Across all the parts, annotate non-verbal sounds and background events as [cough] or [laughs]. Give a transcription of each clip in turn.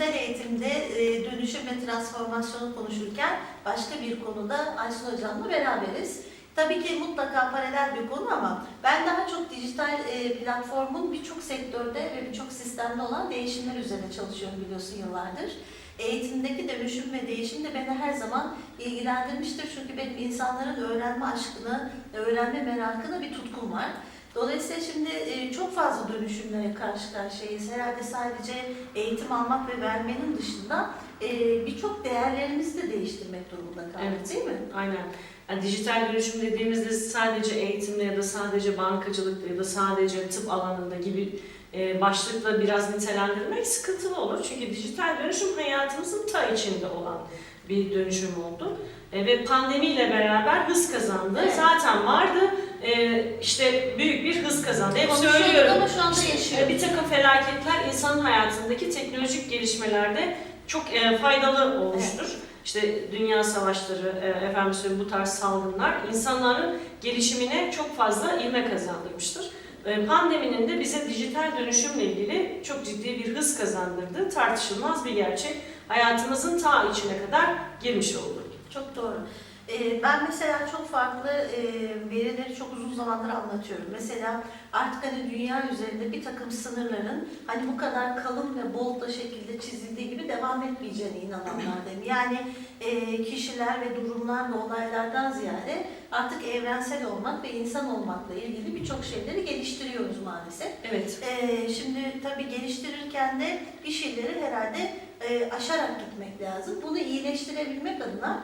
dijital eğitimde e, dönüşüm ve transformasyonu konuşurken başka bir konuda Aysun Hocam'la beraberiz. Tabii ki mutlaka paralel bir konu ama ben daha çok dijital e, platformun birçok sektörde ve birçok sistemde olan değişimler üzerine çalışıyorum biliyorsun yıllardır. Eğitimdeki dönüşüm ve değişim de beni her zaman ilgilendirmiştir. Çünkü benim insanların öğrenme aşkını, öğrenme merakına bir tutkum var. Dolayısıyla şimdi e, çok fazla dönüşümlere karşı karşıyayız. Herhalde sadece eğitim almak ve vermenin dışında e, birçok değerlerimizi de değiştirmek durumunda kaldık Evet. değil mi? Aynen. Yani dijital dönüşüm dediğimizde sadece eğitimde ya da sadece bankacılıkta ya da sadece tıp alanında gibi e, başlıkla biraz nitelendirmek sıkıntılı olur. Çünkü dijital dönüşüm hayatımızın ta içinde olan bir dönüşüm oldu. Ve pandemiyle beraber hız kazandı. Evet. Zaten vardı. İşte büyük bir hız kazandı. Hep söylüyorum. ama şu anda e, Bir takım felaketler insanın hayatındaki teknolojik gelişmelerde çok e, faydalı olmuştur. İşte dünya savaşları, e, efendim bu tarz salgınlar insanların gelişimine çok fazla ivme kazandırmıştır. Pandeminin de bize dijital dönüşümle ilgili çok ciddi bir hız kazandırdığı tartışılmaz bir gerçek. Hayatımızın ta içine kadar girmiş oldu. Çok doğru. Ee, Ben mesela çok farklı e, verileri çok uzun zamandır anlatıyorum. Mesela artık hani dünya üzerinde bir takım sınırların hani bu kadar kalın ve bold da şekilde çizildiği gibi devam etmeyeceğine inananlardanım. Yani e, kişiler ve durumlar ve olaylardan ziyade artık evrensel olmak ve insan olmakla ilgili birçok şeyleri geliştiriyoruz maalesef. Evet. Ee, şimdi tabii geliştirirken de bir şeyleri herhalde e, aşarak gitmek lazım. Bunu iyileştirebilmek adına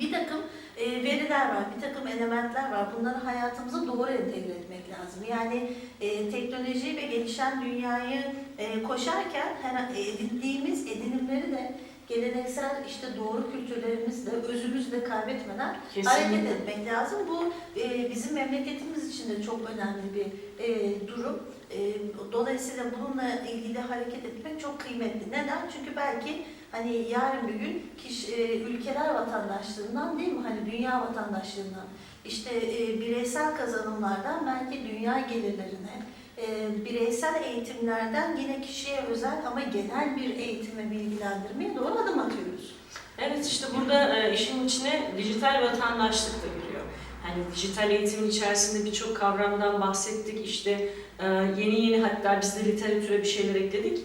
bir takım e, veriler var, bir takım elementler var. Bunları hayatımıza doğru entegre etmek lazım. Yani e, teknoloji ve gelişen dünyayı e, koşarken her, e, edindiğimiz edinimleri de geleneksel işte doğru kültürlerimizle, özümüzle kaybetmeden hareket etmek lazım. Bu e, bizim memleketimiz için de çok önemli bir e, durum. E, dolayısıyla bununla ilgili hareket etmek çok kıymetli. Neden? Çünkü belki hani yarın bir gün kişi, e, ülkeler vatandaşlığından değil mi? Hani dünya vatandaşlığından, işte e, bireysel kazanımlardan belki dünya gelirlerine, e, bireysel eğitimlerden yine kişiye özel ama genel bir eğitime bilgilendirmeye doğru adım atıyoruz. Evet işte burada e, işin içine dijital vatandaşlık da giriyor. Hani dijital eğitimin içerisinde birçok kavramdan bahsettik. İşte e, yeni yeni hatta biz de literatüre bir şeyler ekledik.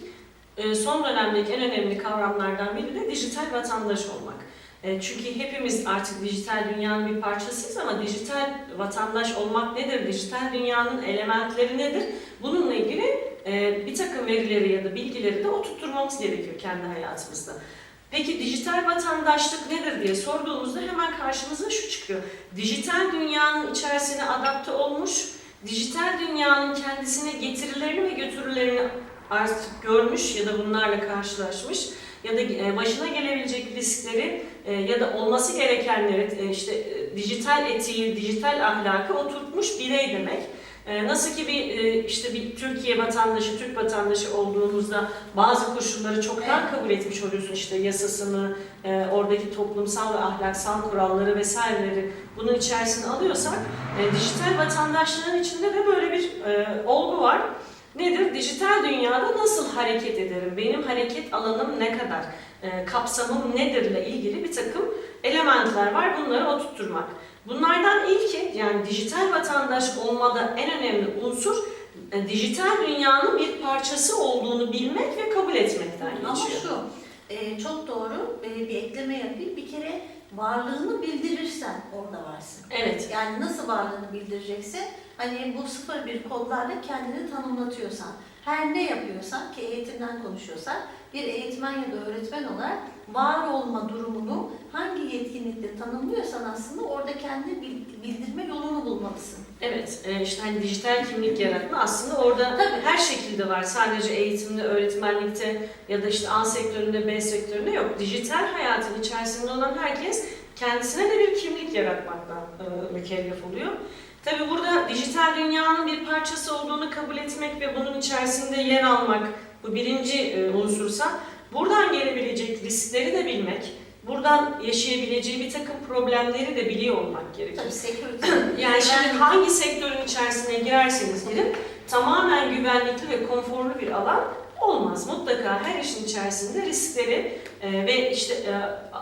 E, son dönemdeki en önemli kavramlardan biri de dijital vatandaş olmak. E, çünkü hepimiz artık dijital dünyanın bir parçasıyız ama dijital vatandaş olmak nedir? Dijital dünyanın elementleri nedir? Bununla ilgili e, bir takım verileri ya da bilgileri de oturtturmamız gerekiyor kendi hayatımızda. Peki dijital vatandaşlık nedir diye sorduğumuzda hemen karşımıza şu çıkıyor. Dijital dünyanın içerisine adapte olmuş, dijital dünyanın kendisine getirilerini ve götürülerini artık görmüş ya da bunlarla karşılaşmış ya da e, başına gelebilecek riskleri e, ya da olması gerekenleri e, işte dijital etiği, dijital ahlakı oturtmuş birey demek. Nasıl ki bir işte bir Türkiye vatandaşı, Türk vatandaşı olduğumuzda bazı koşulları çoktan kabul etmiş oluyorsun işte yasasını, oradaki toplumsal ve ahlaksal kuralları vesaireleri bunun içerisine alıyorsak dijital vatandaşlığın içinde de böyle bir olgu var. Nedir? Dijital dünyada nasıl hareket ederim? Benim hareket alanım ne kadar? E, kapsamım nedirle ilgili bir takım elementler var. Bunları oturtturmak. Bunlardan ilki yani dijital vatandaş olmada en önemli unsur e, dijital dünyanın bir parçası olduğunu bilmek ve kabul etmekten Ama geçiyor. şu, e, çok doğru e, bir ekleme yapayım. Bir kere varlığını bildirirsen orada varsın. Evet, Yani nasıl varlığını bildireceksin? Hani bu sıfır bir kodlarla kendini tanımlatıyorsan, her ne yapıyorsan ki eğitimden konuşuyorsak, bir eğitmen ya da öğretmen olarak var olma durumunu hangi yetkinlikle tanımlıyorsan aslında orada kendi bil- bildirme yolunu bulmalısın. evet. E, işte hani dijital kimlik yaratma aslında orada Tabii. her şekilde var. Sadece eğitimde, öğretmenlikte ya da işte A sektöründe, B sektöründe yok. Dijital hayatın içerisinde olan herkes kendisine de bir kimlik yaratmaktan e, mükellef oluyor. Tabi burada dijital dünyanın bir parçası olduğunu kabul etmek ve bunun içerisinde yer almak bu birinci e, unsursa buradan gelebilecek riskleri de bilmek, buradan yaşayabileceği bir takım problemleri de biliyor olmak. Tabii security. [clears throat] Yani şimdi hangi sektörün içerisine girerseniz girin tamamen güvenlikli ve konforlu bir alan Olmaz. Mutlaka her işin içerisinde riskleri e, ve işte e,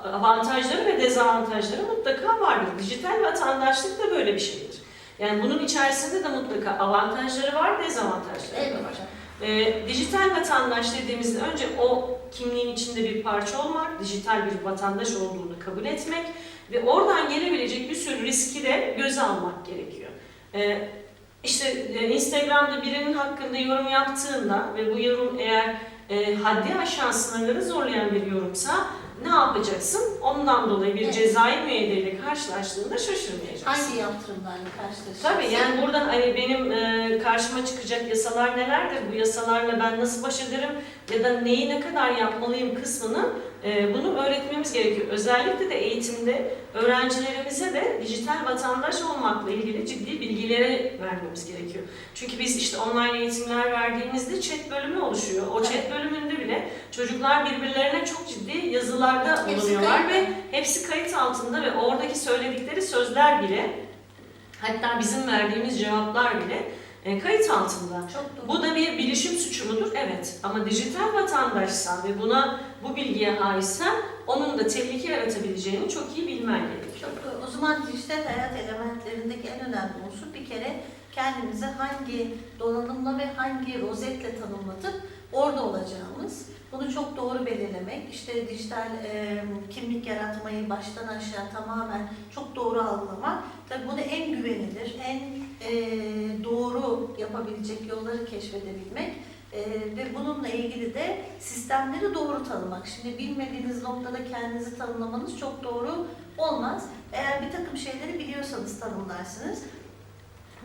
avantajları ve dezavantajları mutlaka vardır. Dijital vatandaşlık da böyle bir şeydir. Yani bunun içerisinde de mutlaka avantajları var, dezavantajları Evet da var. E, dijital vatandaş dediğimizde önce o kimliğin içinde bir parça olmak, dijital bir vatandaş olduğunu kabul etmek ve oradan gelebilecek bir sürü riski de göze almak gerekiyor. E, işte e, Instagram'da birinin hakkında yorum yaptığında ve bu yorum eğer e, haddi aşan sınırları zorlayan bir yorumsa ne yapacaksın? Ondan dolayı bir Evet. cezai müeyyideyle karşılaştığında şaşırmayacaksın. Hangi yaptırımlarla karşılaşacaksın? Tabii yani burada hani benim e, karşıma çıkacak yasalar nelerdir, bu yasalarla ben nasıl baş ederim ya da neyi ne kadar yapmalıyım kısmını e, bunu öğretmemiz gerekiyor. Özellikle de eğitimde öğrencilerimize de dijital vatandaş olmakla ilgili ciddi bilgileri vermemiz gerekiyor. Çünkü biz işte online eğitimler verdiğimizde chat bölümü oluşuyor. O chat Evet. Bile çocuklar birbirlerine çok ciddi yazılarda bulunuyorlar ve hepsi kayıt altında ve oradaki söyledikleri sözler bile Hatta bizim verdiğimiz cevaplar bile e, kayıt altında. Çok doğru. Bu da bir bilişim suçu mudur? Evet. Ama dijital vatandaşsan ve buna bu bilgiye haizsen onun da tehlike yaratabileceğini çok iyi bilmen gerekiyor. Çok doğru. O zaman dijital hayat elementlerindeki en önemli unsur bir kere kendimizi hangi donanımla ve hangi rozetle tanımlatıp orada olacağımız. Bunu çok doğru belirlemek, işte dijital e, kimlik yaratmayı baştan aşağı tamamen çok doğru algılamak. Tabii bunu en güvenilir, en e, doğru yapabilecek yolları keşfedebilmek. e, ve bununla ilgili de sistemleri doğru tanımak. Şimdi bilmediğiniz noktada kendinizi tanımlamanız çok doğru olmaz. Eğer bir takım şeyleri biliyorsanız tanımlarsınız.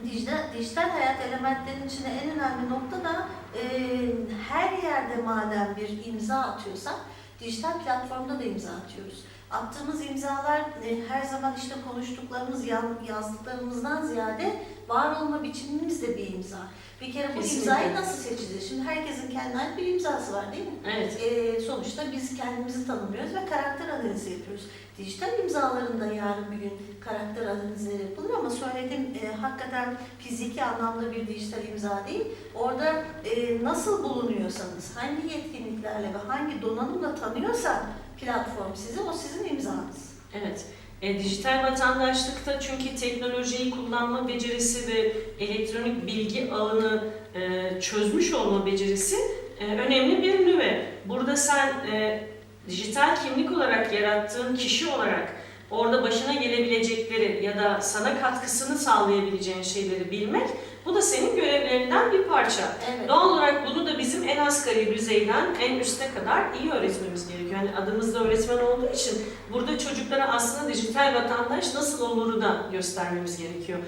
Dijital, dijital hayat elementlerinin içinde en önemli nokta da e, her yerde madem bir imza atıyorsak dijital platformda da imza atıyoruz. Attığımız imzalar e, her zaman işte konuştuklarımız, yazdıklarımızdan ziyade var olma biçimimiz de bir imza. Bir kere bu Kesinlikle. imzayı nasıl seçeceğiz? Şimdi herkesin kendine ait bir imzası var değil mi? Evet. Ee, sonuçta biz kendimizi tanımlıyoruz ve karakter analizi yapıyoruz. Dijital imzalarında yarın bir gün karakter analizleri yapılır ama söylediğim e, hakikaten fiziki anlamda bir dijital imza değil. Orada e, nasıl bulunuyorsanız, hangi yetkinliklerle ve hangi donanımla tanıyorsa platform sizi, o sizin imzanız. Evet. E, dijital vatandaşlıkta çünkü teknolojiyi kullanma becerisi ve elektronik bilgi ağını e, çözmüş olma becerisi e, önemli bir nüve. Burada sen e, dijital kimlik olarak yarattığın kişi olarak orada başına gelebilecekleri ya da sana katkısını sağlayabileceğin şeyleri bilmek bu da senin görevlerinden bir parça. Evet. Doğal olarak bunu da bizim en asgari düzeyden en üste kadar iyi öğretmemiz gerekiyor. Yani adımızda öğretmen olduğu için burada çocuklara aslında dijital vatandaş nasıl oluru da göstermemiz gerekiyor.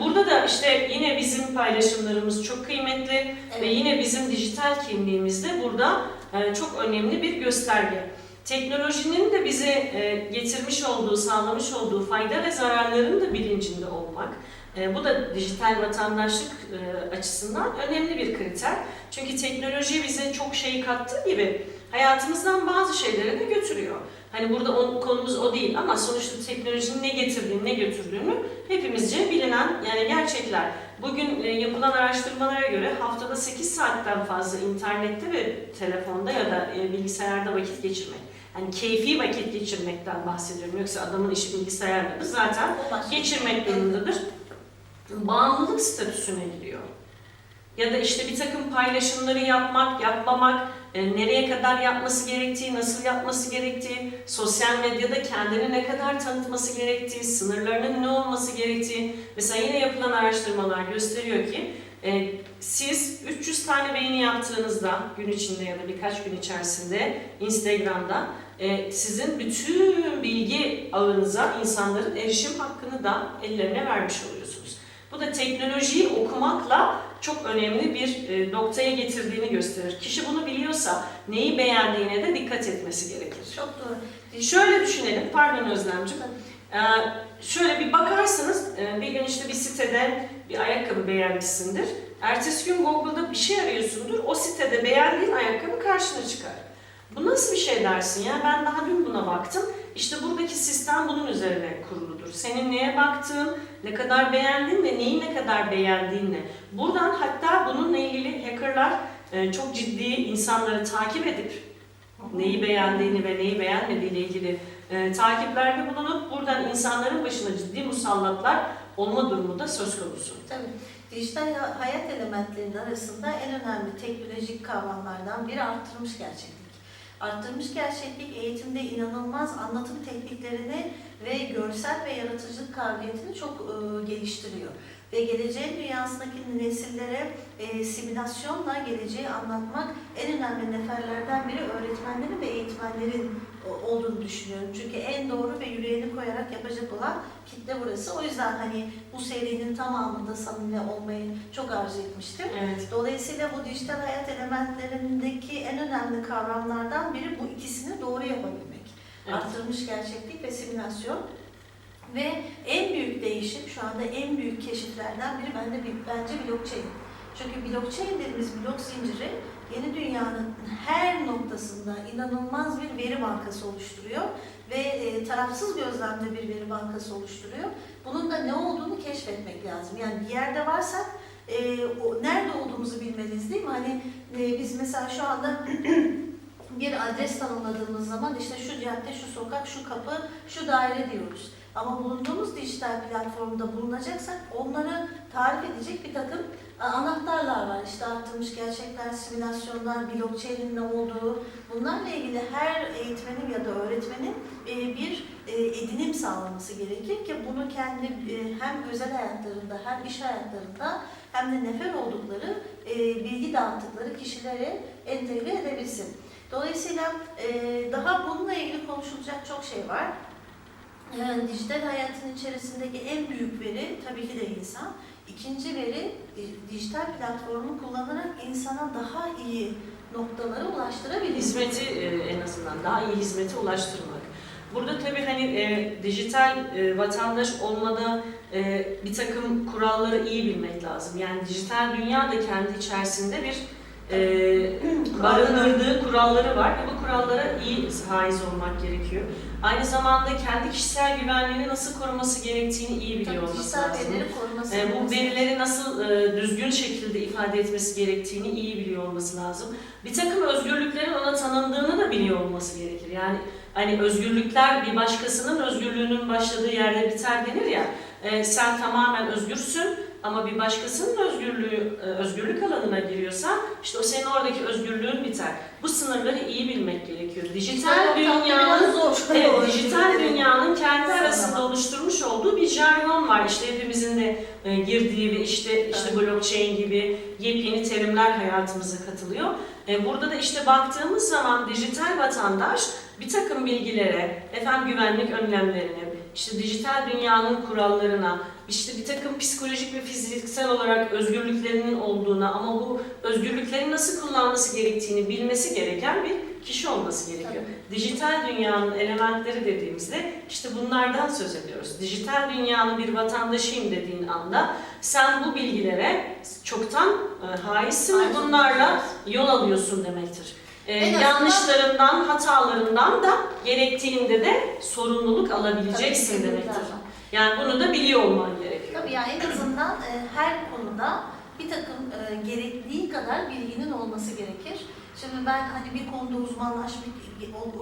Burada da işte yine bizim paylaşımlarımız çok kıymetli ve Evet. yine bizim dijital kimliğimiz de burada e, çok önemli bir gösterge. Teknolojinin de bize e, getirmiş olduğu, sağlamış olduğu fayda ve zararların da bilincinde olmak. E, Bu da dijital vatandaşlık e, açısından önemli bir kriter. Çünkü teknoloji bize çok şey kattığı gibi hayatımızdan bazı şeyleri de götürüyor. Hani burada o, konumuz o değil ama sonuçta teknolojinin ne getirdiğini, ne götürdüğünü hepimizce bilinen yani gerçekler. Bugün e, yapılan araştırmalara göre haftada 8 saatten fazla internette ve telefonda ya da e, bilgisayarda vakit geçirmek. Yani keyfi vakit geçirmekten bahsediyorum. Yoksa adamın işi bilgisayardadır zaten geçirmek durumundadır. Bağımlılık statüsüne giriyor. Ya da işte bir takım paylaşımları yapmak, yapmamak, e, nereye kadar yapması gerektiği, nasıl yapması gerektiği, sosyal medyada kendini ne kadar tanıtması gerektiği, sınırlarının ne olması gerektiği. Mesela yine yapılan araştırmalar gösteriyor ki e, siz 300 tane beğeni yaptığınızda gün içinde ya da birkaç gün içerisinde Instagram'da e, sizin bütün bilgi ağınıza insanların erişim hakkını da ellerine vermiş oluyorsunuz. Bu da teknolojiyi okumakla çok önemli bir e, noktaya getirdiğini gösterir. Kişi bunu biliyorsa neyi beğendiğine de dikkat etmesi gerekir. Çok doğru. Şöyle düşünelim, pardon Özlemciğim. Ee, şöyle bir bakarsınız, e, bir gün işte bir sitede bir ayakkabı beğenmişsindir. Ertesi gün Google'da bir şey arıyorsundur, o sitede beğendiğin ayakkabı karşına çıkar. Bu nasıl bir şey dersin ya? Ben daha dün buna baktım. İşte buradaki sistem bunun üzerine kuruludur. Senin neye baktığın, ne kadar beğendiğin ve neyi ne kadar beğendiğinle. Buradan hatta bununla ilgili hackerlar e, çok ciddi insanları takip edip neyi beğendiğini ve neyi beğenmediğiyle ilgili e, takiplerde bulunup buradan insanların başına ciddi musallatlar olma durumu da söz konusu. Tabii. Dijital ha- hayat elementlerinin arasında en önemli teknolojik kavramlardan biri arttırmış gerçeklik. Arttırmış gerçeklik eğitimde inanılmaz anlatım tekniklerini ve görsel ve yaratıcılık kabiliyetini çok e, geliştiriyor. Ve geleceğin dünyasındaki nesillere e, simülasyonla geleceği anlatmak en önemli neferlerden biri öğretmenlerin ve eğitmenlerin olduğunu düşünüyorum. Çünkü en doğru ve yüreğini koyarak yapacak olan kitle burası. O yüzden hani bu serinin tamamında samimi olmayı çok arzu etmiştim. Evet. Dolayısıyla bu dijital hayat elementlerindeki en önemli kavramlardan biri bu ikisini doğru yapabilmek. Evet. Arttırılmış gerçeklik ve simülasyon. Ve en büyük değişim, şu anda en büyük keşiflerden biri bence, bence blockchain. Çünkü blockchain dediğimiz blok zinciri yeni dünyanın her noktasında inanılmaz bir veri bankası oluşturuyor ve e, tarafsız gözlemde bir veri bankası oluşturuyor. Bunun da ne olduğunu keşfetmek lazım. Yani bir yerde varsak e, o, nerede olduğumuzu bilmeliyiz değil mi? Hani e, biz mesela şu anda [clears throat] bir adres tanımladığımız zaman işte şu cadde, şu sokak, şu kapı, şu daire diyoruz. Ama bulunduğumuz dijital platformda bulunacaksak onları tarif edecek bir takım a, anahtarlar var. İşte arttırmış gerçekler, simülasyonlar, blockchain'in ne olduğu bunlarla ilgili her eğitmenin ya da öğretmenin e, bir e, edinim sağlaması gerekir ki bunu kendi e, hem özel hayatlarında hem iş hayatlarında hem de nefer oldukları e, bilgi dağıttıkları kişilere entegre edebilsin. Dolayısıyla e, daha bununla ilgili konuşulacak çok şey var. Yani dijital hayatın içerisindeki en büyük veri tabii ki de insan. İkinci veri di- dijital platformu kullanarak insana daha iyi noktalara ulaştırabilir. Hizmeti e, en azından daha iyi hizmete ulaştırmak. Burada tabii hani e, dijital e, vatandaş olmada e, bir takım kuralları iyi bilmek lazım. Yani dijital dünya da kendi içerisinde bir e, barındırdığı kuralları var ve bu kurallara iyi haiz olmak gerekiyor. Aynı zamanda kendi kişisel güvenliğini nasıl koruması gerektiğini iyi biliyor Tabii olması lazım. koruması. E, bu verileri nasıl e, düzgün şekilde ifade etmesi gerektiğini iyi biliyor olması lazım. Bir takım özgürlüklerin ona tanındığını da biliyor olması gerekir. Yani hani özgürlükler bir başkasının özgürlüğünün başladığı yerde biter denir ya. E, sen tamamen özgürsün ama bir başkasının özgürlüğü e, özgürlük alanına giriyorsan işte o senin oradaki özgürlüğün biter. Bu sınırları iyi bilmek gerekiyor. Dijital dünyanın zor. Evet, dijital dünyanın kendi arasında oluşturmuş olduğu bir jargon var. İşte hepimizin de e, girdiği ve işte işte Evet. blockchain gibi yepyeni terimler hayatımıza katılıyor. E, burada da işte baktığımız zaman dijital vatandaş bir takım bilgilere, efendim güvenlik önlemlerine, işte dijital dünyanın kurallarına, işte bir takım psikolojik ve fiziksel olarak özgürlüklerinin olduğuna ama bu özgürlükleri nasıl kullanması gerektiğini bilmesi gereken bir kişi olması gerekiyor. Dijital dünyanın elementleri dediğimizde işte bunlardan söz ediyoruz. Dijital dünyanın bir vatandaşıyım dediğin anda sen bu bilgilere çoktan e, haizsin ve bunlarla yol alıyorsun demektir. E, yanlışlarından, hatalarından da gerektiğinde de sorumluluk alabileceksin Tabii, demektir. Yani bunu da biliyor olman gerekiyor. Tabii yani en azından e, her konuda bir takım e, gerektiği kadar bilginin olması gerekir. Şimdi ben hani bir konuda uzmanlaşmış,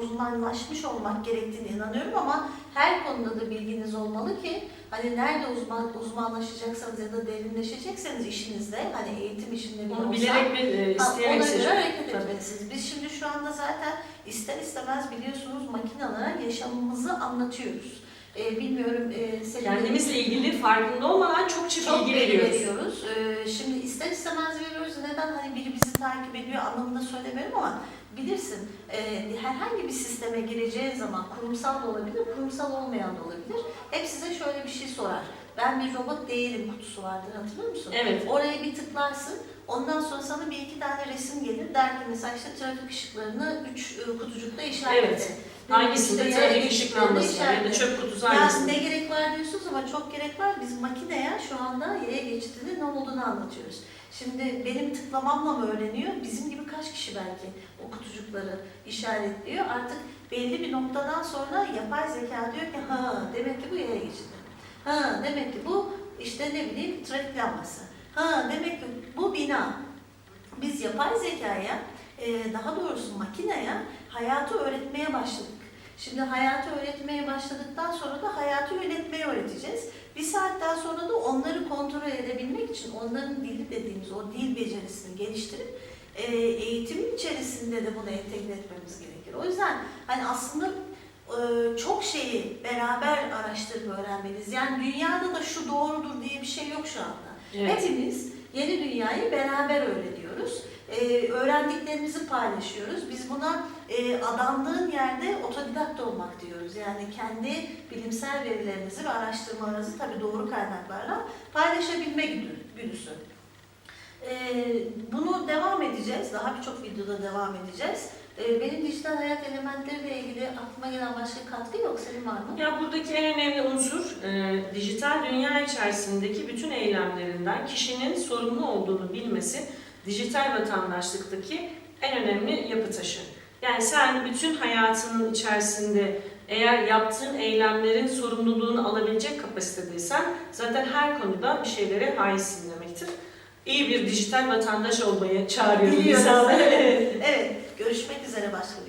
uzmanlaşmış olmak gerektiğine inanıyorum ama her konuda da bilginiz olmalı ki hani nerede uzman uzmanlaşacaksanız ya da derinleşecekseniz işinizde hani eğitim işinde bile olsa bilerek ve isteyerek Ona göre hareket etmelisiniz. Biz şimdi şu anda zaten ister istemez biliyorsunuz makinelere yaşamımızı anlatıyoruz. Ee, bilmiyorum e, senin Kendimizle ilgili farkında olmadan çokça çok bilgi veriyoruz. veriyoruz. Ee, şimdi ister istemez veriyoruz. Neden? Hani biri bizi takip ediyor anlamında söylemiyorum ama bilirsin e, herhangi bir sisteme gireceğin zaman kurumsal da olabilir, kurumsal olmayan da olabilir. Hep size şöyle bir şey sorar. Ben bir robot değilim kutusu vardır hatırlıyor musun? Evet. Oraya bir tıklarsın. Ondan sonra sana bir iki tane resim gelir. Der ki mesela işte trafik ışıklarını üç e, kutucukta işaretle. Evet. Bileyim Hangisinde işte trafik ışıklanması ya da çöp kutusu Yani hangisinde? ne gerek var diyorsunuz ama çok gerek var. Biz makineye şu anda yaya geçtiğinde ne olduğunu anlatıyoruz. Şimdi benim tıklamamla mı öğreniyor? Bizim gibi kaç kişi belki o kutucukları işaretliyor. Artık belli bir noktadan sonra yapay zeka diyor ki ha demek ki bu yaya geçidi. Ha demek ki bu işte ne bileyim trafik lambası. Ha demek ki bu bina. biz yapay zekaya, e, daha doğrusu makineye hayatı öğretmeye başladık. Şimdi hayatı öğretmeye başladıktan sonra da hayatı yönetmeyi öğreteceğiz. Bir saatten sonra da onları kontrol edebilmek için onların dili dediğimiz o dil becerisini geliştirip e, eğitimin içerisinde de bunu entegre etmemiz gerekir. O yüzden hani aslında çok şeyi beraber araştırıp öğrenmeliyiz. Yani dünyada da şu doğrudur diye bir şey yok şu anda. Evet. Hepimiz yeni dünyayı beraber öğreniyoruz. Ee, öğrendiklerimizi paylaşıyoruz. Biz buna e, adandığın yerde otodidakt olmak diyoruz. Yani kendi bilimsel verilerinizi ve araştırmalarınızı tabii doğru kaynaklarla paylaşabilme güdü- güdüsü. Ee, bunu devam edeceğiz. Daha birçok videoda devam edeceğiz. Ee, benim dijital hayat elementleriyle ilgili aklıma gelen başka katkı yok. Senin var mı? Ya buradaki en önemli unsur e, dijital dünya içerisindeki bütün eylemlerinden kişinin sorumlu olduğunu bilmesi dijital vatandaşlıktaki en önemli yapı taşı. Yani sen bütün hayatının içerisinde eğer yaptığın eylemlerin sorumluluğunu alabilecek kapasitedeysen zaten her konuda bir şeylere haizsin demektir. İyi bir dijital vatandaş olmayı çağırıyorum insanları. Evet, [laughs] görüşmek üzere başka